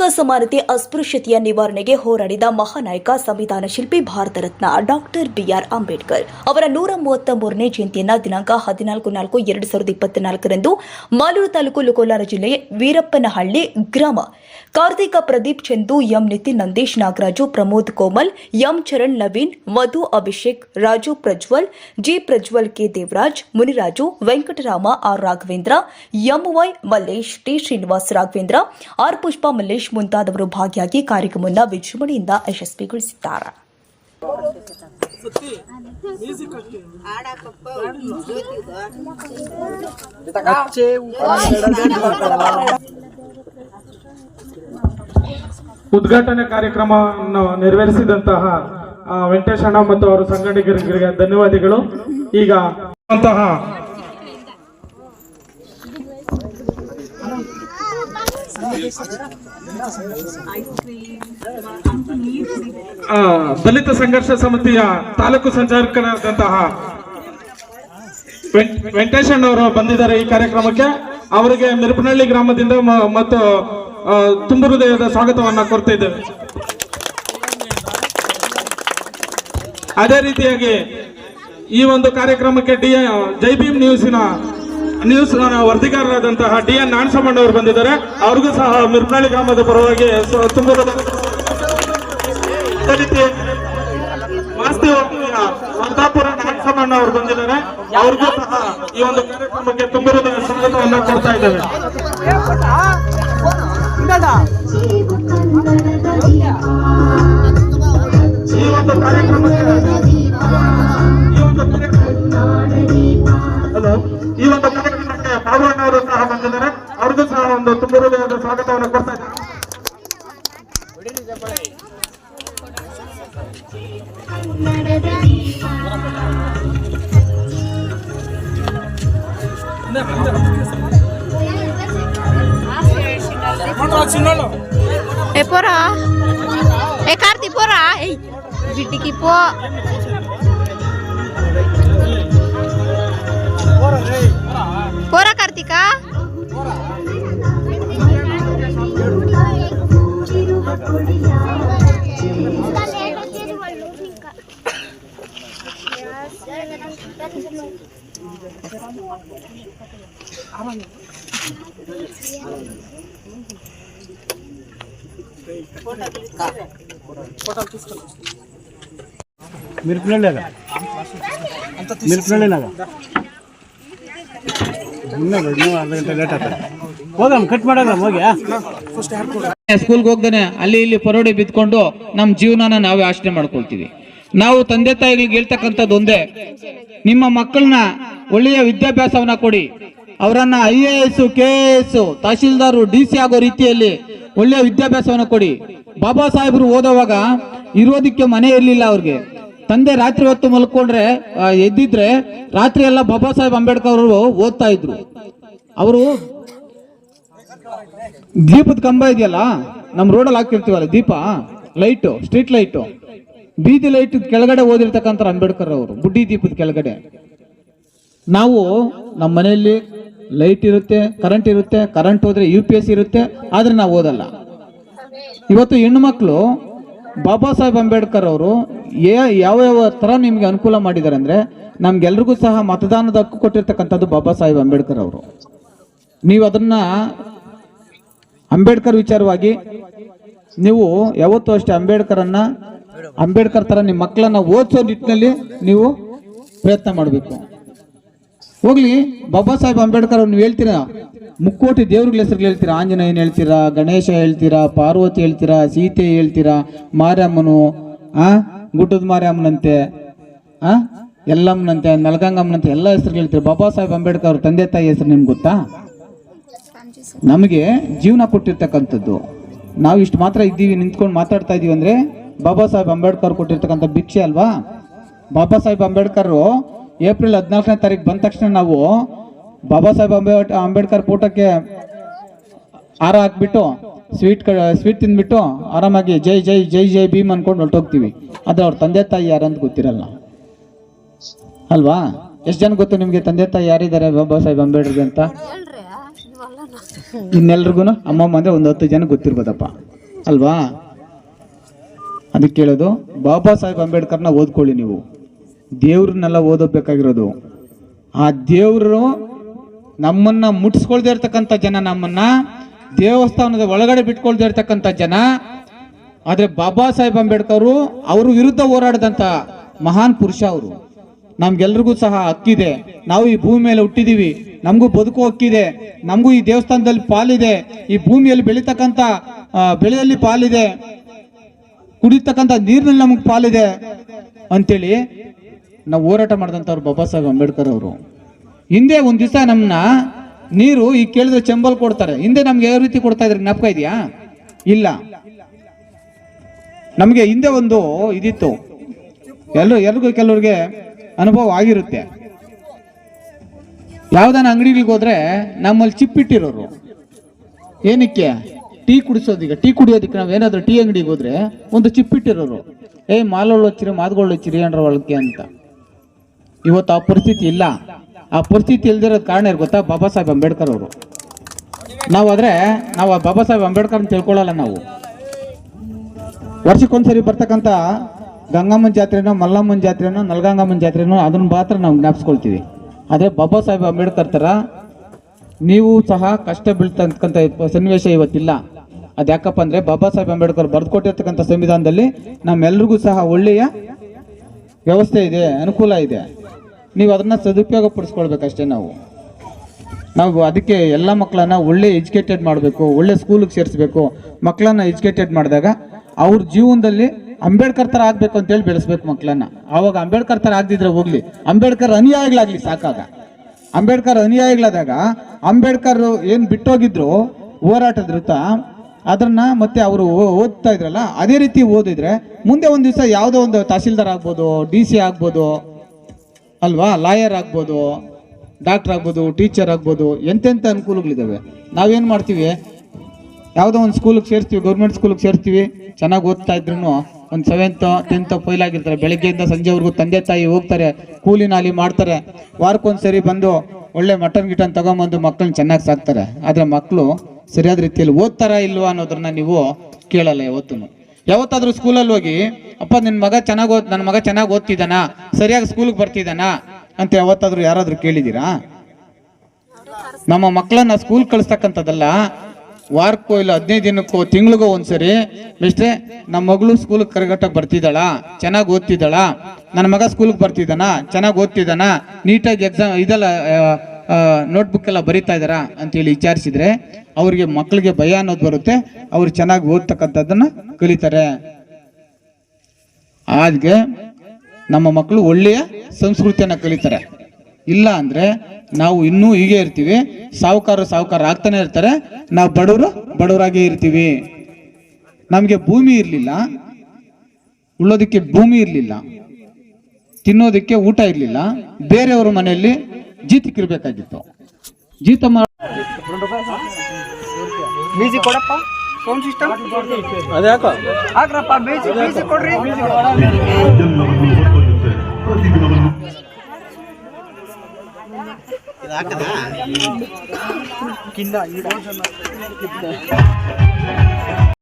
ಲಿಂಗ ಸಮಾನತೆ ಅಸ್ಪೃಶ್ಯತೆಯ ನಿವಾರಣೆಗೆ ಹೋರಾಡಿದ ಮಹಾನಾಯಕ, ಸಂವಿಧಾನ ಶಿಲ್ಪಿ, Bharat Ratna doctor B R. Ambedkar ಅವರ ನೂರ ಮೂವತ್ತ ಮೂರನೇ ಜಯಂತಿಯನ್ನ ದಿನಾಂಕ ಹದಿನಾಲ್ಕು ನಾಲ್ಕು ಎರಡು ಸಾವಿರದ ಇಪ್ಪತ್ನಾಲ್ಕರಂದು ಮಾಲೂರು ತಾಲೂಕು ಲುಕೋಲಾರ ಜಿಲ್ಲೆಯ ವೀರಪ್ಪನಹಳ್ಳಿ ಗ್ರಾಮ. Karthika Pradeep Chandu, M. Nithin Nandeesh, Nagaraju Pramod Komal, M. Charan, Naveen, Madhu Abhishek, Raju Prajwal, G. Prajwal K. Devaraj, Muniraju, Venkatarama, R. Raghavendra M Y Mallesh, T. Srinivas Raghavendra, R. Pushpa Mallesh ಮುಂತಾದವರು ಭಾಗಿಯಾಗಿ ಕಾರ್ಯಕ್ರಮವನ್ನು ವಿಜೃಂಭಣೆಯಿಂದ ಯಶಸ್ವಿಗೊಳಿಸಿದ್ದಾರೆ. ಉದ್ಘಾಟನೆ ಕಾರ್ಯಕ್ರಮವನ್ನು ನೆರವೇರಿಸಿದಂತಹ ವೆಂಕಟೇಶ್ ಅಣ್ಣ ಮತ್ತು ಅವರ ಸಂಘಟಕರಿಗೆ ಧನ್ಯವಾದಗಳು. ಈಗ ಅಂತಹ ದಲಿತ ಸಂಘರ್ಷ ಸಮಿತಿಯ ತಾಲೂಕು ಸಂಚಾಲಕರಾದಂತಹ ವೆಂಕಟೇಶಣ್ಣ ಅವರು ಬಂದಿದ್ದಾರೆ ಈ ಕಾರ್ಯಕ್ರಮಕ್ಕೆ. ಅವರಿಗೆ ಮಿರುಪನಹಳ್ಳಿ ಗ್ರಾಮದಿಂದ ಮತ್ತು ತುಂಬ ಹೃದಯದ ಸ್ವಾಗತವನ್ನ ಕೊಡ್ತಾ ಅದೇ ರೀತಿಯಾಗಿ ಈ ಒಂದು ಕಾರ್ಯಕ್ರಮಕ್ಕೆ ಡಿ, ಜೈ ಭೀಮ್ ನ್ಯೂಸಿನ ನ್ಯೂಸ್ ವರದಿಗಾರರಾದಂತಹ ಡಿ ಎನ್ ನಾಣಸಮಣ್ಣ ಅವರು ಬಂದಿದ್ದಾರೆ. ಅವ್ರಿಗೂ ಸಹ ಮಿರ್ನಾಳಿ ಗ್ರಾಮದ ಪರವಾಗಿ ಸ- ನಾಣಸಮಣ್ಣ ಅವರು ಬಂದಿದ್ದಾರೆ. ಅವ್ರಿಗೂ ಸಹ ಈ ಒಂದು ಕಾರ್ಯಕ್ರಮಕ್ಕೆ ತುಂಬಿರುವ ಸ್ವಾಗತವನ್ನು ಕೊಡ್ತಾ ಇದ್ದೇವೆ. ಕಾರ್ಯಕ್ರಮಕ್ಕೆ ಬಾಬಣ್ಣ ಅವರು ಸಹ ಬಂದಿದ್ದಾರೆ ಅವ್ರಿಗೂ ಸಹ ಒಂದು ತುಂಬ ಹೃದಯದ ಸ್ವಾಗತವನ್ನು ಕೊಡ್ತಾ ಇದ್ದಾರೆ Eh pora. Eh Karti pora. Eh Jitiki po. ಮಿರ್ಪನಳ್ಳಿನಾಗ మీరు పిల్లలేనాగా ಸ್ಕೂಲ್ಗೆ ಹೋಗ್ದೇನೆ ಅಲ್ಲಿ ಇಲ್ಲಿ ಪರೋಡಿ ಬಿದ್ಕೊಂಡು ನಮ್ಮ ಜೀವನನ ನಾವೇ ಆಶ್ರಯ ಮಾಡ್ಕೊಳ್ತೀವಿ. ನಾವು ತಂದೆ ತಾಯಿಗಳಿಗೆ ಹೇಳ್ತಕ್ಕಂಥದ್ದು ಒಂದೇ. ನಿಮ್ಮ ಮಕ್ಕಳನ್ನ ಒಳ್ಳೆಯ ವಿದ್ಯಾಭ್ಯಾಸವನ್ನ ಕೊಡಿ. ಅವರನ್ನ I A S, K S, tahsildar, D C ಆಗೋ ರೀತಿಯಲ್ಲಿ ಒಳ್ಳೆಯ ವಿದ್ಯಾಭ್ಯಾಸವನ್ನು ಕೊಡಿ. ಬಾಬಾ ಸಾಹೇಬರು ಓದೋವಾಗ ಇರೋದಕ್ಕೆ ಮನೆ ಇರಲಿಲ್ಲ ಅವ್ರಿಗೆ. ತಂದೆ ರಾತ್ರಿ ಹೊತ್ತು ಮಲ್ಕೊಂಡ್ರೆ ಎದ್ದಿದ್ರೆ ರಾತ್ರಿ ಎಲ್ಲ ಬಾಬಾ ಸಾಹೇಬ್ ಅಂಬೇಡ್ಕರ್ ಅವರು ಓದ್ತಾ ಇದ್ರು. ಅವರು ದೀಪದ ಕಂಬ ಇದೆಯಲ್ಲ? ನಮ್ಮ ರೋಡಲ್ಲಿ ಹಾಕಿರ್ತೀವಲ್ಲ ದೀಪ? ಲೈಟು ಸ್ಟ್ರೀಟ್ ಲೈಟು ಬೀದಿ ಲೈಟ್ ಕೆಳಗಡೆ ಓದಿರ್ತಕ್ಕಂಥ ಅಂಬೇಡ್ಕರ್ ಅವರು, ಬುಡ್ಡಿ ದೀಪದ ಕೆಳಗಡೆ. ನಾವು ನಮ್ಮ ಮನೆಯಲ್ಲಿ ಲೈಟ್ ಇರುತ್ತೆ ಕರೆಂಟ್ ಇರುತ್ತೆ ಕರೆಂಟ್ ಹೋದ್ರೆ ಯು ಪಿ ಎಸ್ ಇರುತ್ತೆ, ಆದ್ರೆ ನಾವು ಓದಲ್ಲ. ಇವತ್ತು ಹೆಣ್ಣು ಮಕ್ಕಳು ಬಾಬಾ ಸಾಹೇಬ್ ಅಂಬೇಡ್ಕರ್ ಅವರು ಯಾವ ಯಾವ ತರ ನಿಮ್ಗೆ ಅನುಕೂಲ ಮಾಡಿದ್ದಾರೆ ಅಂದ್ರೆ ನಮ್ಗೆಲ್ರಿಗೂ ಸಹ ಮತದಾನದ ಹಕ್ಕು ಕೊಟ್ಟಿರ್ತಕ್ಕಂಥದ್ದು ಬಾಬಾ ಸಾಹೇಬ್ ಅಂಬೇಡ್ಕರ್ ಅವರು. ನೀವು ಅದನ್ನ ಅಂಬೇಡ್ಕರ್ ವಿಚಾರವಾಗಿ ನೀವು ಯಾವತ್ತೂ ಅಷ್ಟೇ ಅಂಬೇಡ್ಕರನ್ನ ಅಂಬೇಡ್ಕರ್ ತರ ನಿಮ್ಮ ಮಕ್ಕಳನ್ನ ಓದಿಸೋ ನಿಟ್ಟಿನಲ್ಲಿ ನೀವು ಪ್ರಯತ್ನ ಮಾಡಬೇಕು. ಹೋಗ್ಲಿ, ಬಾಬಾ ಸಾಹೇಬ್ ಅಂಬೇಡ್ಕರ್ ನೀವು ಹೇಳ್ತೀರಾ? ಮುಕ್ಕೋಟಿ ದೇವ್ರಗಳ ಹೆಸರು ಹೇಳ್ತೀರಾ? ಆಂಜನೇಯನ್ ಹೇಳ್ತೀರಾ? ಗಣೇಶ ಹೇಳ್ತೀರಾ? ಪಾರ್ವತಿ ಹೇಳ್ತೀರಾ? ಸೀತೆ ಹೇಳ್ತೀರಾ? ಮಾರಿಯಮ್ಮನು ಆ? ಗುಡ್ಡದ ಮಾರಿಯಮ್ಮನಂತೆ ಆ? ಎಲ್ಲಮ್ಮನಂತೆ ನಲಗಂಗಮ್ಮನಂತೆ ಎಲ್ಲ ಹೆಸರು ಹೇಳ್ತೀರಾ? ಬಾಬಾ ಸಾಹೇಬ್ ಅಂಬೇಡ್ಕರ್ ಅವ್ರ ತಂದೆ ತಾಯಿ ಹೆಸರು ನಿಮ್ಗೆ ಗೊತ್ತಾ? ನಮಗೆ ಜೀವನ ಕೊಟ್ಟಿರ್ತಕ್ಕಂಥದ್ದು. ನಾವು ಇಷ್ಟು ಮಾತ್ರ ಇದ್ದೀವಿ, ನಿಂತ್ಕೊಂಡು ಮಾತಾಡ್ತಾ ಇದೀವಿ ಅಂದ್ರೆ ಬಾಬಾ ಸಾಹೇಬ್ ಅಂಬೇಡ್ಕರ್ ಕೊಟ್ಟಿರ್ತಕ್ಕಂಥ ಭಿಕ್ಷೆ ಅಲ್ವಾ? ಬಾಬಾ ಸಾಹೇಬ್ ಅಂಬೇಡ್ಕರ್ ಏಪ್ರಿಲ್ ಹದಿನಾಲ್ಕನೇ ತಾರೀಕು ಬಂದ ತಕ್ಷಣ ನಾವು ಬಾಬಾ ಸಾಹೇಬ್ ಅಂಬೇಡ್ ಅಂಬೇಡ್ಕರ್ ಫೋಟೋಕ್ಕೆ ಹಾರ ಹಾಕ್ಬಿಟ್ಟು ಸ್ವೀಟ್ ಸ್ವೀಟ್ ತಿಂದ್ಬಿಟ್ಟು ಆರಾಮಾಗಿ ಜೈ ಜೈ ಜೈ ಜೈ ಭೀಮ್ ಅನ್ಕೊಂಡು ಹೊರಟೋಗ್ತೀವಿ. ಅದು ಅವ್ರ ತಂದೆ ತಾಯಿ ಯಾರಂತ ಗೊತ್ತಿರಲ್ಲ. ಅಲ್ವಾ? ಎಷ್ಟು ಜನ ಗೊತ್ತು ನಿಮಗೆ ತಂದೆ ತಾಯಿ ಯಾರಿದ್ದಾರೆ ಬಾಬಾ ಸಾಹೇಬ್ ಅಂಬೇಡ್ಕರ್ ಅಂತ? ಇನ್ನೆಲ್ರಿಗೂ ಅಮ್ಮಮ್ಮ ಅಂದ್ರೆ ಒಂದು ಹತ್ತು ಜನ ಗೊತ್ತಿರ್ಬೋದಪ್ಪ. ಅಲ್ವಾ? ಅದಕ್ಕೆ ಕೇಳೋದು ಬಾಬಾ ಸಾಹೇಬ್ ಅಂಬೇಡ್ಕರ್ನ ಓದ್ಕೊಳ್ಳಿ ನೀವು. ದೇವ್ರನ್ನೆಲ್ಲ ಓದಬೇಕಾಗಿರೋದು ಆ ದೇವರು ನಮ್ಮನ್ನ ಮುಟ್ಸ್ಕೊಳ್ದೇ ಇರ್ತಕ್ಕಂಥ ಜನ ನಮ್ಮನ್ನ, ದೇವಸ್ಥಾನದ ಒಳಗಡೆ ಬಿಟ್ಕೊಳ್ದೇ ಇರ್ತಕ್ಕಂಥ ಜನ, ಆದರೆ ಬಾಬಾ ಸಾಹೇಬ್ ಅಂಬೇಡ್ಕರ್ ಅವ್ರ ವಿರುದ್ಧ ಹೋರಾಡಿದಂಥ ಮಹಾನ್ ಪುರುಷ ಅವರು. ನಮ್ಗೆಲ್ರಿಗೂ ಸಹ ಹಕ್ಕಿದೆ. ನಾವು ಈ ಭೂಮಿ ಮೇಲೆ ಹುಟ್ಟಿದೀವಿ. ನಮಗೂ ಬದುಕು ಹಕ್ಕಿದೆ. ನಮಗೂ ಈ ದೇವಸ್ಥಾನದಲ್ಲಿ ಪಾಲಿದೆ. ಈ ಭೂಮಿಯಲ್ಲಿ ಬೆಳೀತಕ್ಕಂಥ ಬೆಳೆಯಲ್ಲಿ ಪಾಲಿದೆ. ಕುಡಿತಕ್ಕಂಥ ನೀರಿನಲ್ಲಿ ನಮಗೆ ಪಾಲಿದೆ ಅಂತೇಳಿ ನಾವು ಹೋರಾಟ ಮಾಡಿದಂಥವ್ರು ಬಾಬಾ ಸಾಹೇಬ್ ಅಂಬೇಡ್ಕರ್ ಅವರು. ಹಿಂದೆ ಒಂದು ದಿವಸ ನಮ್ಮನ್ನ ನೀರು ಈ ಕೇಳಿದ್ರೆ ಚೆಂಬಲ್ ಕೊಡ್ತಾರೆ. ಹಿಂದೆ ನಮ್ಗೆ ಯಾವ ರೀತಿ ಕೊಡ್ತಾ ಇದ್ರೆ ಜ್ಞಾಪಕ ಇದೆಯಾ? ಇಲ್ಲ. ನಮಗೆ ಹಿಂದೆ ಒಂದು ಇದಿತ್ತು. ಎಲ್ಲರೂ ಎಲ್ರಿಗೂ ಕೆಲವ್ರಿಗೆ ಅನುಭವ ಆಗಿರುತ್ತೆ. ಯಾವ್ದಾನ ಅಂಗಡಿಗಳಿಗೆ ಹೋದ್ರೆ ನಮ್ಮಲ್ಲಿ ಚಿಪ್ಪಿಟ್ಟಿರೋರು. ಏನಕ್ಕೆ? ಟೀ ಕುಡಿಸೋದೀಗ ಟೀ ಕುಡಿಯೋದಕ್ಕೆ ನಾವು ಏನಾದರೂ ಟೀ ಅಂಗಡಿಗೆ ಹೋದ್ರೆ ಒಂದು ಚಿಪ್ಪಿಟ್ಟಿರೋರು ಏ, ಮಾಲೋಳು ಹಚ್ಚಿರಿ ಮಾತುಗಳು ಹಚ್ಚಿರಿ ಅಂದ್ರೆ ಒಳಗೆ ಅಂತ. ಇವತ್ತು ಆ ಪರಿಸ್ಥಿತಿ ಇಲ್ಲ. ಆ ಪರಿಸ್ಥಿತಿ ಇಲ್ದಿರೋದು ಕಾರಣ ಗೊತ್ತಾ? ಬಾಬಾ ಸಾಹೇಬ್ ಅಂಬೇಡ್ಕರ್ ಅವರು. ನಾವಾದ್ರೆ, ನಾವು ಆ ಬಾಬಾ ಸಾಹೇಬ್ ಅಂಬೇಡ್ಕರ್ ಅಂತ ತಿಳ್ಕೊಳ್ಳಲ್ಲ ನಾವು ವರ್ಷಕ್ಕೊಂದ್ಸರಿ ಬರ್ತಕ್ಕಂಥ ಗಂಗಮ್ಮನ ಜಾತ್ರೆನೋ, ಮಲ್ಲಮ್ಮನ ಜಾತ್ರೆನೋ, ನಲ್ಗಂಗಮ್ಮನ ಜಾತ್ರೆನೋ, ಅದನ್ನ ಮಾತ್ರ ನಾವು ಜ್ಞಾಪಿಸ್ಕೊಳ್ತೀವಿ. ಆದರೆ ಬಾಬಾ ಸಾಹೇಬ್ ಅಂಬೇಡ್ಕರ್ ಥರ ನೀವು ಸಹ ಕಷ್ಟ ಬೀಳ್ತಕ್ಕಂಥ ಸನ್ನಿವೇಶ ಇವತ್ತಿಲ್ಲ. ಅದು ಯಾಕಪ್ಪ ಅಂದ್ರೆ ಬಾಬಾ ಸಾಹೇಬ್ ಅಂಬೇಡ್ಕರ್ ಬರೆದುಕೊಟ್ಟಿರ್ತಕ್ಕಂಥ ಸಂವಿಧಾನದಲ್ಲಿ ನಮ್ಮೆಲ್ರಿಗೂ ಸಹ ಒಳ್ಳೆಯ ವ್ಯವಸ್ಥೆ ಇದೆ, ಅನುಕೂಲ ಇದೆ. ನೀವು ಅದನ್ನ ಸದುಪಯೋಗ ಪಡಿಸ್ಕೊಳ್ಬೇಕಷ್ಟೇ ನಾವು. ನಾವು ಅದಕ್ಕೆ ಎಲ್ಲ ಮಕ್ಕಳನ್ನ ಒಳ್ಳೆ ಎಜುಕೇಟೆಡ್ ಮಾಡಬೇಕು, ಒಳ್ಳೆ ಸ್ಕೂಲಿಗೆ ಸೇರಿಸ್ಬೇಕು. ಮಕ್ಕಳನ್ನ ಎಜುಕೇಟೆಡ್ ಮಾಡಿದಾಗ ಅವ್ರ ಜೀವನದಲ್ಲಿ ಅಂಬೇಡ್ಕರ್ ಥರ ಆಗ್ಬೇಕು ಅಂತೇಳಿ ಬೆಳೆಸ್ಬೇಕು ಮಕ್ಕಳನ್ನ. ಆವಾಗ ಅಂಬೇಡ್ಕರ್ ಥರ ಆಗದಿದ್ರೆ ಹೋಗ್ಲಿ. ಅಂಬೇಡ್ಕರ್ ಅನುಯಾಯಿಗಳಾಗ್ಲಿ ಸಾಕಾಗ. ಅಂಬೇಡ್ಕರ್ ಅನುಯಾಯಿಗಳಾದಾಗ ಅಂಬೇಡ್ಕರ್ ಏನು ಬಿಟ್ಟೋಗಿದ್ರು, ಹೋರಾಟದ ವೃತ್ತ, ಅದನ್ನ ಮತ್ತೆ ಅವರು ಓದ್ತಾ ಇದ್ರಲ್ಲ, ಅದೇ ರೀತಿ ಓದಿದ್ರೆ ಮುಂದೆ ಒಂದು ದಿವಸ ಯಾವುದೋ ಒಂದು ತಹಸೀಲ್ದಾರ್ ಆಗ್ಬೋದು, ಡಿ ಸಿ ಆಗ್ಬೋದು, ಅಲ್ವಾ, ಲಾಯರ್ ಆಗ್ಬೋದು, ಡಾಕ್ಟರ್ ಆಗ್ಬೋದು, ಟೀಚರ್ ಆಗ್ಬೋದು ಎಂತೆಂಥ ಅನುಕೂಲಗಳಿದ್ದಾವೆ ನಾವೇನು ಮಾಡ್ತೀವಿ, ಯಾವುದೋ ಒಂದು ಸ್ಕೂಲಿಗೆ ಸೇರಿಸ್ತೀವಿ, ಗೌರ್ಮೆಂಟ್ ಸ್ಕೂಲಿಗೆ ಸೇರ್ತೀವಿ ಚೆನ್ನಾಗಿ ಓದ್ತಾ ಇದ್ರು ಒಂದು ಸೆವೆಂತ್, ಟೆಂತ್ ಫೈಲ್ ಆಗಿರ್ತಾರೆ. ಬೆಳಗ್ಗೆಯಿಂದ ಸಂಜೆವರೆಗೂ ತಂದೆ ತಾಯಿ ಹೋಗ್ತಾರೆ, ಕೂಲಿ ನಾಲಿ ಮಾಡ್ತಾರೆ. ವಾರಕ್ಕೊಂದು ಸರಿ ಬಂದು ಒಳ್ಳೆ ಮಟನ್ ಗಿಟನ್ ತಗೊಂಬಂದು ಮಕ್ಕಳನ್ನ ಚೆನ್ನಾಗಿ ಸಾಕ್ತಾರೆ. ಆದರೆ ಮಕ್ಕಳು ಸರಿಯಾದ ರೀತಿಯಲ್ಲಿ ಓದ್ತಾರಾ ಇಲ್ವಾ ಅನ್ನೋದನ್ನ ನೀವು ಕೇಳಲ್ಲ ಯಾವತ್ತೂ ಯಾವತ್ತಾದ್ರೂ ಸ್ಕೂಲಲ್ಲಿ ಹೋಗಿ, ಅಪ್ಪ ನಿನ್ನ ಮಗ ಚೆನ್ನಾಗಿ ಓದ್ ನನ್ನ ಮಗ ಚೆನ್ನಾಗಿ ಓದ್ತಿದ್ದಾನ? ಸರಿಯಾಗಿ ಸ್ಕೂಲ್ಗೆ ಬರ್ತಿದ್ದಾನ? ಅಂತ ಯಾವತ್ತಾದ್ರೂ ಯಾರಾದರೂ ಕೇಳಿದ್ದೀರಾ? ನಮ್ಮ ಮಕ್ಕಳನ್ನ ಸ್ಕೂಲ್ ಕಳಿಸ್ತಕ್ಕಂಥದ್ದಲ್ಲ ವಾರಕ್ಕೋ ಇಲ್ಲ, ಹದಿನೈದು ದಿನಕ್ಕೋ, ತಿಂಗಳಿಗೋ ಒಂದ್ಸರಿ, ಮಿಸ್ಟ್ರೆ ನಮ್ಮ ಮಗಳು ಸ್ಕೂಲ್ಗೆ ಕರೆಗಟ್ಟಕ್ಕೆ ಬರ್ತಿದ್ದಾಳ, ಚೆನ್ನಾಗಿ ಓದ್ತಿದ್ದಾಳ ನನ್ನ ಮಗ ಸ್ಕೂಲ್ಗೆ ಬರ್ತಿದ್ದಾನ, ಚೆನ್ನಾಗಿ ಓದ್ತಿದ್ದಾನ, ನೀಟಾಗಿ ಎಕ್ಸಾಮ್ ಇದೆಲ್ಲ ನೋಟ್ಬುಕ್ ಎಲ್ಲ ಬರೀತಾ ಇದ್ದಾರಾ? ಅಂತೇಳಿ ವಿಚಾರಿಸಿದ್ರೆ, ಅವ್ರಿಗೆ ಮಕ್ಕಳಿಗೆ ಭಯ ಅನ್ನೋದು ಬರುತ್ತೆ, ಅವ್ರು ಚೆನ್ನಾಗಿ ಓದ್ತಕ್ಕಂಥದ್ದನ್ನ ಕಲಿತಾರೆ. ಹಾಗೆ ನಮ್ಮ ಮಕ್ಕಳು ಒಳ್ಳೆಯ ಸಂಸ್ಕೃತಿಯನ್ನ ಕಲಿತಾರೆ. ಇಲ್ಲ ಅಂದ್ರೆ ನಾವು ಇನ್ನೂ ಹೀಗೆ ಇರ್ತೀವಿ. ಸಾಹುಕಾರ ಸಾಹುಕಾರ ಆಗ್ತಾನೆ ಇರ್ತಾರೆ. ನಾವು ಬಡವರು ಬಡವರಾಗೇ ಇರ್ತೀವಿ. ನಮಗೆ ಭೂಮಿ ಇರಲಿಲ್ಲ. ಉಳ್ಳೋದಕ್ಕೆ ಭೂಮಿ ಇರಲಿಲ್ಲ. ತಿನ್ನೋದಕ್ಕೆ ಊಟ ಇರಲಿಲ್ಲ. ಬೇರೆಯವ್ರ ಮನೆಯಲ್ಲಿ ಜೀತಕ್ಕಿರ್ಬೇಕಾಗಿತ್ತು ಜೀತ ಮಾಡ ಮ್ಯೂಸಿಕ್ కింద ఈ